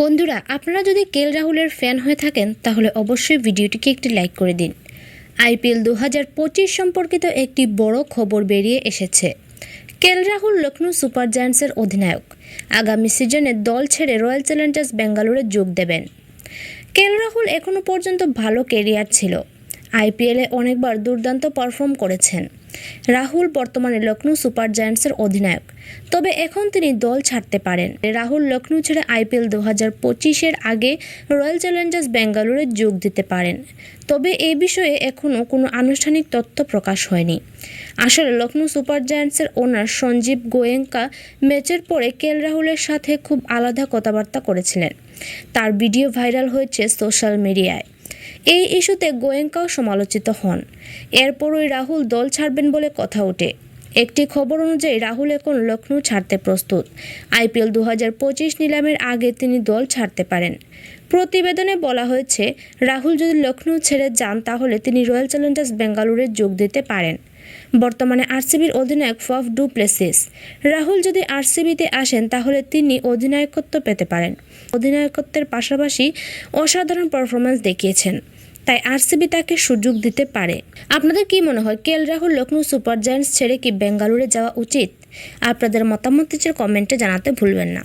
বন্ধুরা, আপনারা যদি কেল রাহুলের ফ্যান হয়ে থাকেন, তাহলে অবশ্যই ভিডিওটিকে একটি লাইক করে দিন। আইপিএল দু হাজার পঁচিশ সম্পর্কিত একটি বড় খবর বেরিয়ে এসেছে। কেল রাহুল লখনৌ সুপার জায়ান্টসের অধিনায়ক। আগামী সিজনে দল ছেড়ে রয়্যাল চ্যালেঞ্জার্স বেঙ্গালুরে যোগ দেবেন। কেল রাহুল এখনও পর্যন্ত ভালো কেরিয়ার ছিল। আইপিএলে অনেকবার দুর্দান্ত পারফর্ম করেছেন। রাহুল বর্তমানে লখনৌ সুপার জায়ান্টসের অধিনায়ক। তবে এখন তিনি দল ছাড়তে পারেন। রাহুল লখনৌ ছেড়ে আইপিএল দু হাজার পঁচিশের আগে রয়্যাল চ্যালেঞ্জার্স বেঙ্গালুরে যোগ দিতে পারেন। তবে এই বিষয়ে এখনও কোনো আনুষ্ঠানিক তথ্য প্রকাশ হয়নি। আসলে লখনৌ সুপার জায়ান্টসের ওনার সঞ্জীব গোয়েঙ্কা ম্যাচের পরে কেল রাহুলের সাথে খুব আলাদা কথাবার্তা করেছিলেন। তার ভিডিও ভাইরাল হয়েছে সোশ্যাল মিডিয়ায়। এই ইস্যুতে গোয়েঙ্কাও সমালোচিত হন। এরপরই রাহুল দল ছাড়বেন বলে কথা ওঠে। একটি খবর অনুযায়ী রাহুল এখন লখনৌ ছাড়তে প্রস্তুত। আইপিএল দু পঁচিশ নিলামের আগে তিনি দল ছাড়তে পারেন। প্রতিবেদনে বলা হয়েছে, রাহুল যদি লখনৌ ছেড়ে যান তাহলে তিনি রয়্যাল চ্যালেঞ্জার্স বেঙ্গালুরে যোগ দিতে পারেন। বর্তমানে আরসিবির অধিনায়ক ফফ ডু প্লেসিস রাহুল যদি আরসিবিতে আসেন, তাহলে তিনি অধিনায়কত্ব পেতে পারেন। অধিনায়কত্বের পাশাপাশি অসাধারণ পারফরমেন্স দেখিয়েছেন। তাই আরসিবি তাকে সুযোগ দিতে পারে। আপনাদের কি মনে হয় KL Rahul Lucknow super giants ছেড়ে কি বেঙ্গালুরে যাওয়া উচিত? আপনাদের মতামত কমেন্টে জানাতে ভুলবেন না।